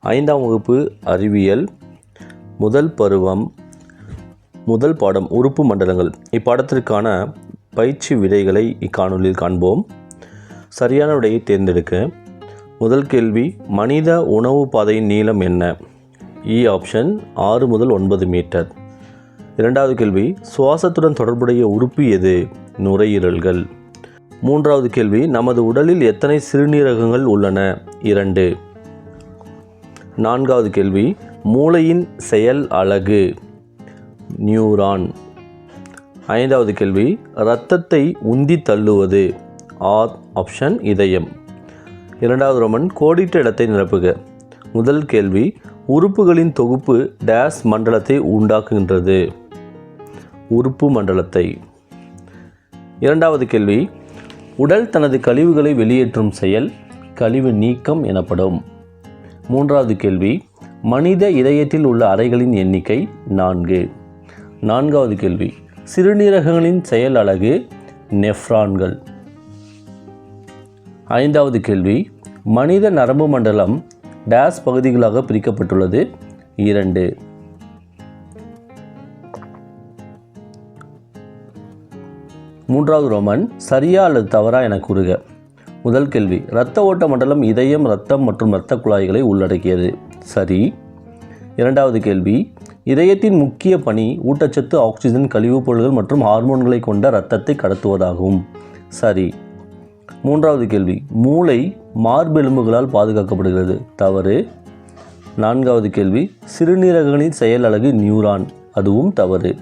ஐந்தாம் வகுப்பு அறிவியல் முதல் பருவம் முதல் பாடம் உறுப்பு மண்டலங்கள். இப்பாடத்திற்கான பயிற்சி விடைகளை இக்காணொலியில் காண்போம். சரியான விடையை தேர்ந்தெடுக்க முதல் கேள்வி மனித உணவு பாதையின் நீளம் என்ன? E இ ஆப்ஷன் ஆறு முதல் ஒன்பது மீட்டர். இரண்டாவது கேள்வி சுவாசத்துடன் தொடர்புடைய உறுப்பு எது? நுரையீரல்கள். மூன்றாவது கேள்வி நமது உடலில் எத்தனை சிறுநீரகங்கள் உள்ளன? இரண்டு. நான்காவது கேள்வி மூளையின் செயல் அழகு. நியூரான். ஐந்தாவது கேள்வி இரத்தத்தை உந்தி தள்ளுவது. ஆர் ஆப்ஷன் இதயம். இரண்டாவது ரோமன் கோடிட்ட இடத்தை நிரப்புக. முதல் கேள்வி உறுப்புகளின் தொகுப்பு டேஸ் மண்டலத்தை உண்டாக்குகின்றது. உறுப்பு மண்டலத்தை. இரண்டாவது கேள்வி உடல் தனது கழிவுகளை வெளியேற்றும் செயல் கழிவு நீக்கம் எனப்படும். மூன்றாவது கேள்வி மனித இதயத்தில் உள்ள அறைகளின் எண்ணிக்கை நான்கு. நான்காவது கேள்வி சிறுநீரகங்களின் செயல் அழகு நெஃப்ரான்கள். ஐந்தாவது கேள்வி மனித நரம்பு மண்டலம் டேஸ் பகுதிகளாக பிரிக்கப்பட்டுள்ளது. இரண்டு. மூன்றாவது ரோமன் சரியா அல்லது தவறா என கூறுக. முதல் கேள்வி. இரத்த ஓட்ட மண்டலம் இதயம் இரத்தம் மற்றும் இரத்த குழாய்களை உள்ளடக்கியது. சரி. இரண்டாவது கேள்வி. இதயத்தின் முக்கிய பணி ஊட்டச்சத்து ஆக்சிஜன் கழிவுப் பொருள்கள் மற்றும் ஹார்மோன்களை கொண்ட இரத்தத்தை கடத்துவதாகும். சரி. மூன்றாவது கேள்வி. மூளை மார்பெலும்புகளால் பாதுகாக்கப்படுகிறது. தவறு. நான்காவது கேள்வி. சிறுநீரகங்களின் செயல் அலகு நியூரான். அதுவும் தவறு.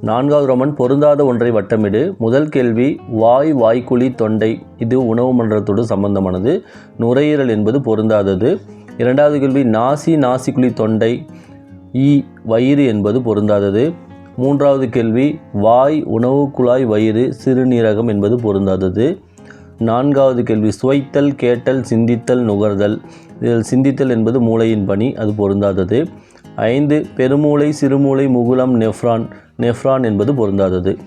நான்காவது ரோமன் பொருந்தாத ஒன்றை வட்டமிடு. முதல் கேள்வி வாய் வாய்க்குழி தொண்டை? இது உணவு மன்றத்தோடு சம்பந்தமானது. நுரையீரல் என்பது பொருந்தாதது. இரண்டாவது கேள்வி நாசி நாசிக்குழி தொண்டை? ஈ வயிறு என்பது பொருந்தாதது. மூன்றாவது கேள்வி வாய் உணவு குழாய் வயிறு சிறுநீரகம் என்பது பொருந்தாதது? நான்காவது கேள்வி சுவைத்தல் கேட்டல் சிந்தித்தல் நுகர்தல்? இதில் சிந்தித்தல் என்பது மூளையின் பணி அது பொருந்தாதது. ஐந்து பெருமூளை சிறுமூளை முகுலம் நெஃப்ரான். நெஃப்ரான் என்பது பொருந்தாதது.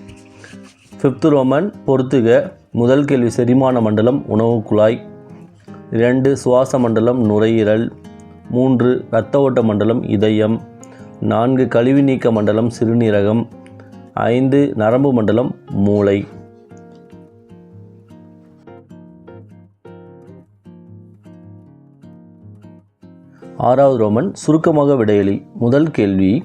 ஃபிஃப்த் ரோமன் பொறுத்துக. முதல் கேள்வி செரிமான மண்டலம் உணவு குழாய். இரண்டு சுவாச மண்டலம் நுரையீரல். மூன்று இரத்த ஓட்ட மண்டலம் இதயம். நான்கு கழிவு நீக்க மண்டலம் சிறுநீரகம். ஐந்து நரம்பு மண்டலம் மூளை. ஆறாவது ரோமன் சுருக்கமாக விடையளி முதல் கேள்வி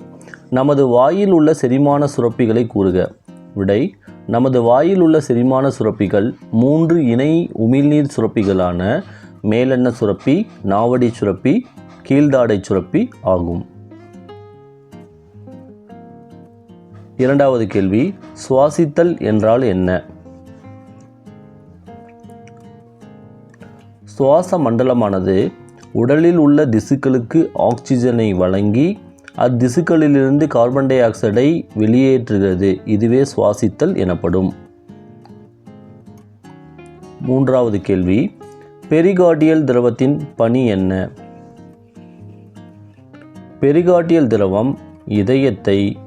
நமது வாயில் உள்ள செரிமான சுரப்பிகளை கூறுக. விடை நமது வாயில் உள்ள செரிமான சுரப்பிகள் மூன்று இணை உமிழ்நீர் சுரப்பிகளான மேலெண்ண சுரப்பி நாவடி சுரப்பி கீழ்தாடை சுரப்பி ஆகும். இரண்டாவது கேள்வி சுவாசித்தல் என்றால் என்ன? சுவாச மண்டலமானது உடலில் உள்ள திசுக்களுக்கு ஆக்சிஜனை வழங்கி அத்திசுக்களிலிருந்து கார்பன் டை ஆக்சைடை வெளியேற்றுகிறது. இதுவே சுவாசித்தல் எனப்படும். மூன்றாவது கேள்வி. பெரிகார்டியல் திரவத்தின் பணி என்ன? பெரிகார்டியல் திரவம் இதயத்தை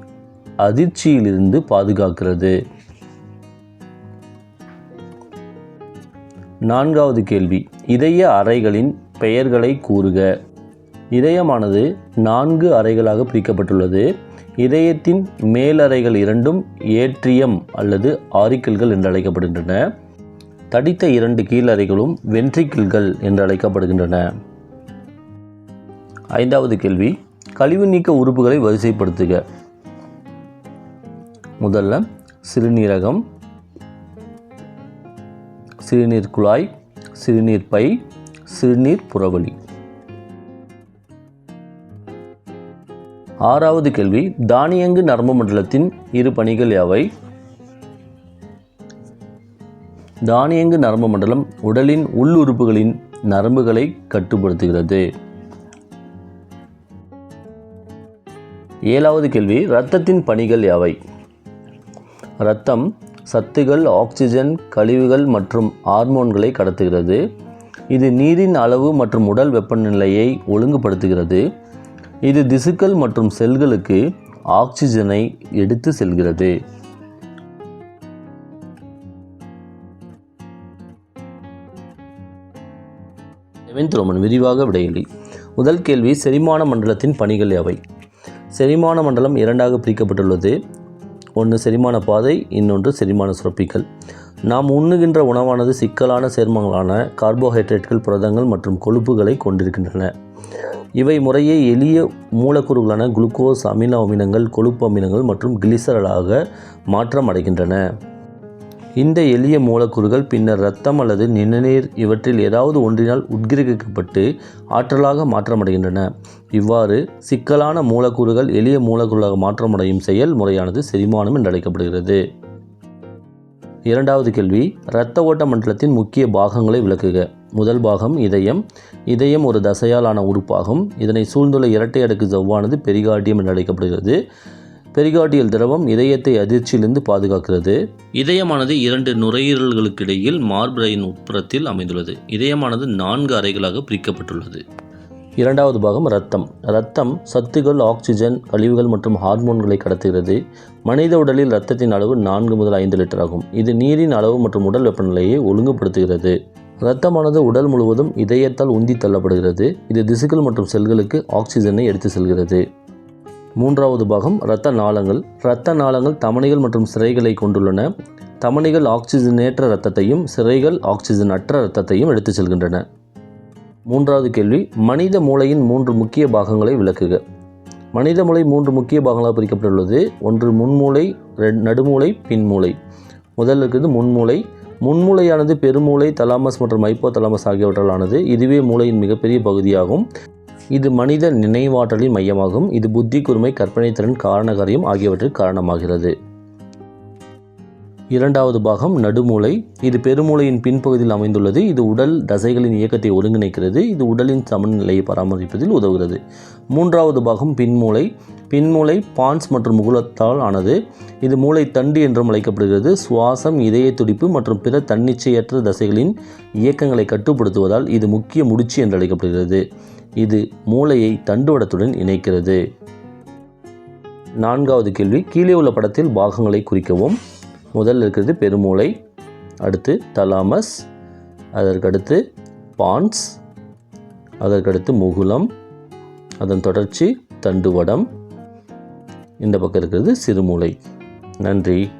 அதிர்ச்சியிலிருந்து பாதுகாக்கிறது. நான்காவது கேள்வி. இதய அறைகளின் பெயர்களை கூறுக. இதயமானது நான்கு அறைகளாக பிரிக்கப்பட்டுள்ளது. இதயத்தின் மேலறைகள் இரண்டும் ஏட்ரியம் அல்லது ஆரிக்கல்கள் என்று அழைக்கப்படுகின்றன. தடித்த இரண்டு கீழறைகளும் வென்ட்ரிக்கிள்கள் என்று அழைக்கப்படுகின்றன. ஐந்தாவது கேள்வி கழிவு நீக்க உறுப்புகளை வரிசைப்படுத்துக. முதல்ல சிறுநீரகம் சிறுநீர் குழாய் சிறுநீர் பை சிறுநீர் புறவழி. ஆறாவது கேள்வி தானியங்கு நரம்பு மண்டலத்தின் இரு பணிகள் யாவை? தானியங்கு நரம்பு மண்டலம் உடலின் உள்ளுறுப்புகளின் நரம்புகளை கட்டுப்படுத்துகிறது. ஏழாவது கேள்வி இரத்தத்தின் பணிகள் யாவை? இரத்தம் சத்துகள் ஆக்சிஜன் கழிவுகள் மற்றும் ஹார்மோன்களை கடத்துகிறது. இது நீரின் அளவு மற்றும் உடல் வெப்பநிலையை ஒழுங்குபடுத்துகிறது. இது திசுக்கள் மற்றும் செல்களுக்கு ஆக்சிஜனை எடுத்து செல்கிறது. செவன்த் ரோமன் விரிவாக விடையிலி. முதல் கேள்வி செரிமான மண்டலத்தின் பணிகள் எவை? செரிமான மண்டலம் இரண்டாக பிரிக்கப்பட்டுள்ளது. ஒன்று செரிமான பாதை இன்னொன்று செரிமான சுரப்பிகள். நாம் உண்ணுகின்ற உணவானது சிக்கலான சேர்மங்களான கார்போஹைட்ரேட்கள் புரதங்கள் மற்றும் கொழுப்புகளை கொண்டிருக்கின்றன. இவை முறையே எளிய மூலக்கூறுகளான குளுக்கோஸ் அமினோ அமிலங்கள் கொழுப்பு அமிலங்கள் மற்றும் கிளிசரலாக மாற்றம் அடைகின்றன. இந்த எளிய மூலக்கூறுகள் பின்னர் இரத்தம் அல்லது நிணநீர் இவற்றில் ஏதாவது ஒன்றினால் உட்கிரகிக்கப்பட்டு ஆற்றலாக மாற்றமடைகின்றன. இவ்வாறு சிக்கலான மூலக்கூறுகள் எளிய மூலக்கூறுகளாக மாற்றமடையும் செயல் முறையானது செரிமானம் என்று அழைக்கப்படுகிறது இரண்டாவது கேள்வி இரத்த ஓட்ட மண்டலத்தின் முக்கிய பாகங்களை விளக்குக. முதல் பாகம் இதயம். இதயம் ஒரு தசையாலான உறுப்பாகும். இதனை சூழ்ந்துள்ள இரட்டை அடுக்கு ஜவ்வானது பெரிகார்டியம் என்று அழைக்கப்படுகிறது. பெரிகார்டியல் திரவம் இதயத்தை அதிர்ச்சியிலிருந்து பாதுகாக்கிறது. இதயமானது இரண்டு நுரையீரல்களுக்கிடையில் மார்பிரையின் உட்புறத்தில் அமைந்துள்ளது. இதயமானது நான்கு அறைகளாக பிரிக்கப்பட்டுள்ளது. இரண்டாவது பாகம் ரத்தம் ரத்தம் சத்துகள் ஆக்சிஜன் கழிவுகள் மற்றும் ஹார்மோன்களை கடத்துகிறது. மனித உடலில் ரத்தத்தின் அளவு நான்கு முதல் ஐந்து லிட்டர் ஆகும். இது நீரின் அளவு மற்றும் உடல் வெப்பநிலையை ஒழுங்குபடுத்துகிறது. இரத்தமானது உடல் முழுவதும் இதயத்தால் உந்தி தள்ளப்படுகிறது. இது திசுக்கள் மற்றும் செல்களுக்கு ஆக்சிஜனை எடுத்து செல்கிறது. மூன்றாவது பாகம் இரத்த நாளங்கள். இரத்த நாளங்கள் தமணிகள் மற்றும் சிறைகளை கொண்டுள்ளன. தமணிகள் ஆக்சிஜனேற்ற இரத்தத்தையும் சிறைகள் ஆக்சிஜன் அற்ற இரத்தத்தையும் எடுத்துச் செல்கின்றன. மூன்றாவது கேள்வி மனித மூளையின் மூன்று முக்கிய பாகங்களை விளக்குக. மனித மூளை மூன்று முக்கிய பாகங்களாக பிரிக்கப்பட்டுள்ளது. ஒன்று முன்மூளை நடுமூளை பின்மூளை. முதல்ல இருக்கிறது முன்மூளை. முன்மூளையானது பெருமூளை தலாமஸ் மற்றும் மைப்போ தலாமஸ் ஆகியவற்றால் ஆனது இதுவே மூளையின் மிகப்பெரிய பகுதியாகும். இது மனித நினைவாற்றலின் மையமாகும். இது புத்தி கூர்மை கற்பனை திறன் காரணகாரியம் ஆகியவற்றுக்கு காரணமாகிறது. இரண்டாவது பாகம் நடுமூளை. இது பெருமூளையின் பின்பகுதியில் அமைந்துள்ளது. இது உடல் தசைகளின் இயக்கத்தை ஒருங்கிணைக்கிறது. இது உடலின் சமநிலையை பராமரிப்பதில் உதவுகிறது. மூன்றாவது பாகம் பின்மூளை. பின்மூளை பான்ஸ் மற்றும் முகுலத்தால் ஆனது. இது மூளை தண்டு என்றும் அழைக்கப்படுகிறது. சுவாசம் இதய துடிப்பு மற்றும் பிற தன்னிச்சையற்ற தசைகளின் இயக்கங்களை கட்டுப்படுத்துவதால் இது முக்கிய முடிச்சு என்று அழைக்கப்படுகிறது. இது மூளையை தண்டுவடத்துடன் இணைக்கிறது. நான்காவது கேள்வி கீழே உள்ள படத்தில் பாகங்களை குறிக்கவும். முதல்ல இருக்கிறது பெருமூளை அடுத்து தலாமஸ் அதற்கடுத்து பான்ஸ் அதற்கடுத்து முகுலம் அதன் தொடர்ச்சி தண்டுவடம். இந்த பக்கம் இருக்கிறது சிறுமூளை. நன்றி.